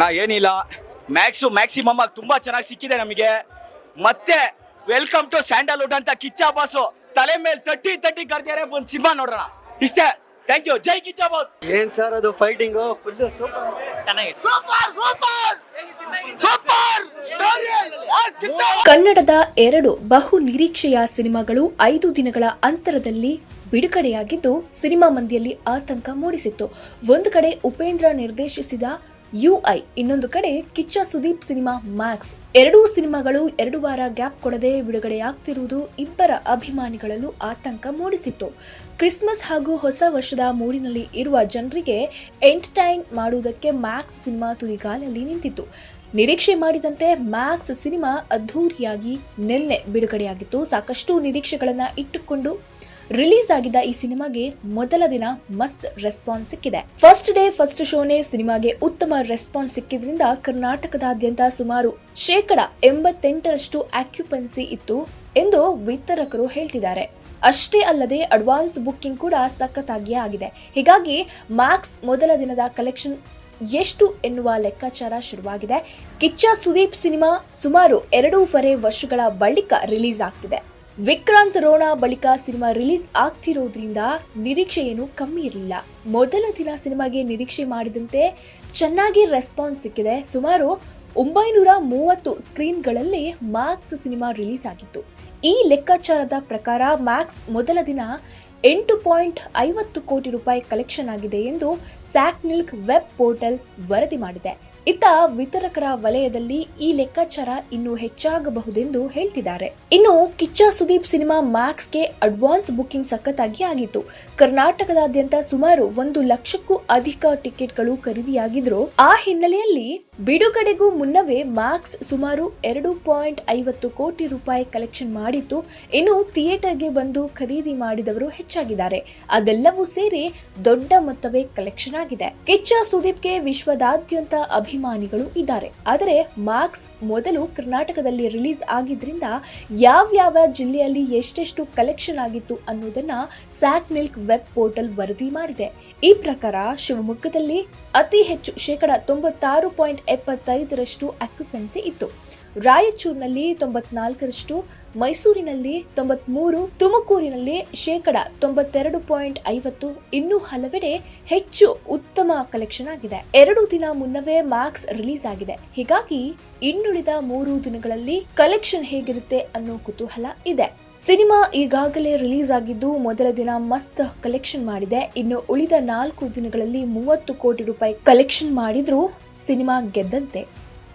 ಅಣ್ಣ ಏನಿಲ್ಲ. Max maximum ಆಗಿ ತುಂಬ ಚೆನ್ನಾಗಿ ಸಿಕ್ಕಿದೆ ನಮಗೆ. ಮತ್ತೆ ವೆಲ್ಕಮ್ ಟು ಸ್ಯಾಂಡಲ್ವುಡ್ ಅಂತ ಕಿಚ್ಚಾ ಬಾಸು ತಲೆ ಮೇಲೆ ತಟ್ಟಿ ತಟ್ಟಿ ಕರ್ದಿದ್ದಾರೆ ಒಂದು ಸಿನಿಮಾ ನೋಡೋಣ. ಇಷ್ಟೇ. ಥ್ಯಾಂಕ್ ಯು ಜೈ ಕಿಚ್ಚ ಬಾಸ್ ಏನ್ ಸರ್ ಅದು ಫೈಟಿಂಗ್ ಫುಲ್ ಸೂಪರ್ ಕನ್ನಡದ ಎರಡು ಬಹು ನಿರೀಕ್ಷೆಯ ಸಿನಿಮಾಗಳು ಐದು ದಿನಗಳ ಅಂತರದಲ್ಲಿ ಬಿಡುಗಡೆಯಾಗಿದ್ದು ಸಿನಿಮಾ ಮಂದಿಯಲ್ಲಿ ಆತಂಕ ಮೂಡಿಸಿತ್ತು. ಒಂದು ಕಡೆ ಉಪೇಂದ್ರ ನಿರ್ದೇಶಿಸಿದ ಯುಐ. ಇನ್ನೊಂದು ಕಡೆ ಕಿಚ್ಚ ಸುದೀಪ್ ಸಿನಿಮಾ ಮ್ಯಾಕ್ಸ್. ಎರಡೂ ಸಿನಿಮಾಗಳು ಎರಡು ವಾರ ಗ್ಯಾಪ್ ಕೊಡದೆ ಬಿಡುಗಡೆಯಾಗ್ತಿರುವುದು ಇಬ್ಬರ ಅಭಿಮಾನಿಗಳಲ್ಲೂ ಆತಂಕ ಮೂಡಿಸಿತ್ತು. ಕ್ರಿಸ್ಮಸ್ ಹಾಗೂ ಹೊಸ ವರ್ಷದ ಮೂಡಿನಲ್ಲಿ ಇರುವ ಜನರಿಗೆ ಎಂಟರ್ಟೈನ್ ಮಾಡುವುದಕ್ಕೆ ಮ್ಯಾಕ್ಸ್ ಸಿನಿಮಾ ತುದಿಗಾಲಲ್ಲಿ ನಿಂತಿತ್ತು. ನಿರೀಕ್ಷೆ ಮಾಡಿದಂತೆ ಮ್ಯಾಕ್ಸ್ ಸಿನಿಮಾ ಅದ್ಧೂರಿಯಾಗಿ ನಿನ್ನೆ ಬಿಡುಗಡೆಯಾಗಿತ್ತು. ಸಾಕಷ್ಟು ನಿರೀಕ್ಷೆಗಳನ್ನು ಇಟ್ಟುಕೊಂಡು ರಿಲೀಸ್ ಆಗಿದ್ದ ಈ ಸಿನಿಮಾಗೆ ಮೊದಲ ದಿನ ಮಸ್ತ್ ರೆಸ್ಪಾನ್ಸ್ ಸಿಕ್ಕಿದೆ. ಫಸ್ಟ್ ಡೇ ಫಸ್ಟ್ ಶೋನೇ ಸಿನಿಮಾಗೆ ಉತ್ತಮ ರೆಸ್ಪಾನ್ಸ್ ಸಿಕ್ಕಿದ್ರಿಂದ ಕರ್ನಾಟಕದಾದ್ಯಂತ ಸುಮಾರು ಶೇಕಡ ಎಂಬತ್ತೆಂಟರಷ್ಟು ಆಕ್ಯುಪೆನ್ಸಿ ಇತ್ತು ಎಂದು ವಿತರಕರು ಹೇಳ್ತಿದ್ದಾರೆ. ಅಷ್ಟೇ ಅಲ್ಲದೆ ಅಡ್ವಾನ್ಸ್ ಬುಕ್ಕಿಂಗ್ ಕೂಡ ಸಖತ್ತಾಗಿಯೇ ಆಗಿದೆ. ಹೀಗಾಗಿ ಮ್ಯಾಕ್ಸ್ ಮೊದಲ ದಿನದ ಕಲೆಕ್ಷನ್ ಎಷ್ಟು ಎನ್ನುವ ಲೆಕ್ಕಾಚಾರ ಶುರುವಾಗಿದೆ. ಕಿಚ್ಚ ಸುದೀಪ್ ಸಿನಿಮಾ ಸುಮಾರು ಎರಡೂವರೆ ವರ್ಷಗಳ ಬಳಿಕ ರಿಲೀಸ್ ಆಗ್ತಿದೆ. ವಿಕ್ರಾಂತ್ ರೋಣ ಬಳಿಕ ಸಿನಿಮಾ ರಿಲೀಸ್ ಆಗ್ತಿರೋದ್ರಿಂದ ನಿರೀಕ್ಷೆ ಏನು ಕಮ್ಮಿ ಇರಲಿಲ್ಲ. ಮೊದಲ ದಿನ ಸಿನಿಮಾಗೆ ನಿರೀಕ್ಷೆ ಮಾಡಿದಂತೆ ಚೆನ್ನಾಗಿ ರೆಸ್ಪಾನ್ಸ್ ಸಿಕ್ಕಿದೆ. ಸುಮಾರು ಒಂಬೈನೂರ ಮೂವತ್ತು ಸ್ಕ್ರೀನ್ಗಳಲ್ಲಿ ಮ್ಯಾಕ್ಸ್ ಸಿನಿಮಾ ರಿಲೀಸ್ ಆಗಿತ್ತು. ಈ ಲೆಕ್ಕಾಚಾರದ ಪ್ರಕಾರ ಮ್ಯಾಕ್ಸ್ ಮೊದಲ ದಿನ ಎಂಟು ಪಾಯಿಂಟ್ ಐವತ್ತು ಕೋಟಿ ರೂಪಾಯಿ ಕಲೆಕ್ಷನ್ ಆಗಿದೆ ಎಂದು ಸ್ಯಾಕ್ ಮಿಲ್ಕ್ ವೆಬ್ ಪೋರ್ಟಲ್ ವರದಿ ಮಾಡಿದೆ. ಇತ್ತ ವಿತರಕರ ವಲಯದಲ್ಲಿ ಈ ಲೆಕ್ಕಾಚಾರ ಇನ್ನೂ ಹೆಚ್ಚಾಗಬಹುದೆಂದು ಹೇಳ್ತಿದ್ದಾರೆ. ಇನ್ನು ಕಿಚ್ಚ ಸುದೀಪ್ ಸಿನಿಮಾ ಮ್ಯಾಕ್ಸ್ಗೆ ಅಡ್ವಾನ್ಸ್ ಬುಕ್ಕಿಂಗ್ ಸಖತ್ತಾಗಿ ಆಗಿತ್ತು. ಕರ್ನಾಟಕದಾದ್ಯಂತ ಸುಮಾರು ಒಂದು ಲಕ್ಷಕ್ಕೂ ಅಧಿಕ ಟಿಕೆಟ್ಗಳು ಖರೀದಿಯಾಗಿದ್ರು ಆ ಹಿನ್ನೆಲೆಯಲ್ಲಿ ಬಿಡುಗಡೆಗೂ ಮುನ್ನವೇ ಮ್ಯಾಕ್ಸ್ ಸುಮಾರು ಎರಡು ಪಾಯಿಂಟ್ ಐವತ್ತು ಕೋಟಿ ರೂಪಾಯಿ ಕಲೆಕ್ಷನ್ ಮಾಡಿತ್ತು ಇನ್ನು ಥಿಯೇಟರ್ಗೆ ಬಂದು ಖರೀದಿ ಮಾಡಿದವರು ಹೆಚ್ಚಾಗಿದ್ದಾರೆ. ಅದೆಲ್ಲವೂ ಸೇರಿ ದೊಡ್ಡ ಮೊತ್ತವೇ ಕಲೆಕ್ಷನ್ ಆಗಿದೆ. ಕಿಚ್ಚ ಸುದೀಪ್ಗೆ ವಿಶ್ವದಾದ್ಯಂತ ಅಭಿಮಾನಿಗಳು ಇದ್ದಾರೆ. ಆದರೆ ಮಾರ್ಕ್ಸ್ ಮೊದಲು ಕರ್ನಾಟಕದಲ್ಲಿ ರಿಲೀಸ್ ಆಗಿದ್ರಿಂದ ಯಾವ್ಯಾವ ಜಿಲ್ಲೆಯಲ್ಲಿ ಎಷ್ಟೆಷ್ಟು ಕಲೆಕ್ಷನ್ ಆಗಿತ್ತು ಅನ್ನೋದನ್ನ ಸ್ಯಾಕ್ ಮಿಲ್ಕ್ ವೆಬ್ ಪೋರ್ಟಲ್ ವರದಿ ಮಾಡಿದೆ. ಈ ಪ್ರಕಾರ ಶಿವಮೊಗ್ಗದಲ್ಲಿ ಅತಿ ಹೆಚ್ಚು ಶೇಕಡ ತೊಂಬತ್ತಾರು ಪಾಯಿಂಟ್ ಎಪ್ಪತ್ತೈದರಷ್ಟು ಆಕ್ಯುಪೆನ್ಸಿ ಇತ್ತು. ರಾಯಚೂರಿನಲ್ಲಿ ತೊಂಬತ್ನಾಲ್ಕರಷ್ಟು, ಮೈಸೂರಿನಲ್ಲಿ ತೊಂಬತ್ಮೂರು, ತುಮಕೂರಿನಲ್ಲಿ ಶೇಕಡ ತೊಂಬತ್ತೆರಡು ಪಾಯಿಂಟ್ ಐವತ್ತು, ಇನ್ನೂ ಹಲವೆಡೆ ಹೆಚ್ಚು ಉತ್ತಮ ಕಲೆಕ್ಷನ್ ಆಗಿದೆ. ಎರಡು ದಿನ ಮುನ್ನವೇ ಮ್ಯಾಕ್ಸ್ ರಿಲೀಸ್ ಆಗಿದೆ. ಹೀಗಾಗಿ ಇನ್ನುಳಿದ ಮೂರು ದಿನಗಳಲ್ಲಿ ಕಲೆಕ್ಷನ್ ಹೇಗಿರುತ್ತೆ ಅನ್ನೋ ಕುತೂಹಲ ಇದೆ. ಸಿನಿಮಾ ಈಗಾಗಲೇ ರಿಲೀಸ್ ಆಗಿದ್ದು ಮೊದಲ ದಿನ ಮಸ್ತ್ ಕಲೆಕ್ಷನ್ ಮಾಡಿದೆ. ಇನ್ನು ಉಳಿದ ನಾಲ್ಕು ದಿನಗಳಲ್ಲಿ ಮೂವತ್ತು ಕೋಟಿ ರೂಪಾಯಿ ಕಲೆಕ್ಷನ್ ಮಾಡಿದ್ರೂ ಸಿನಿಮಾ ಗೆದ್ದಂತೆ.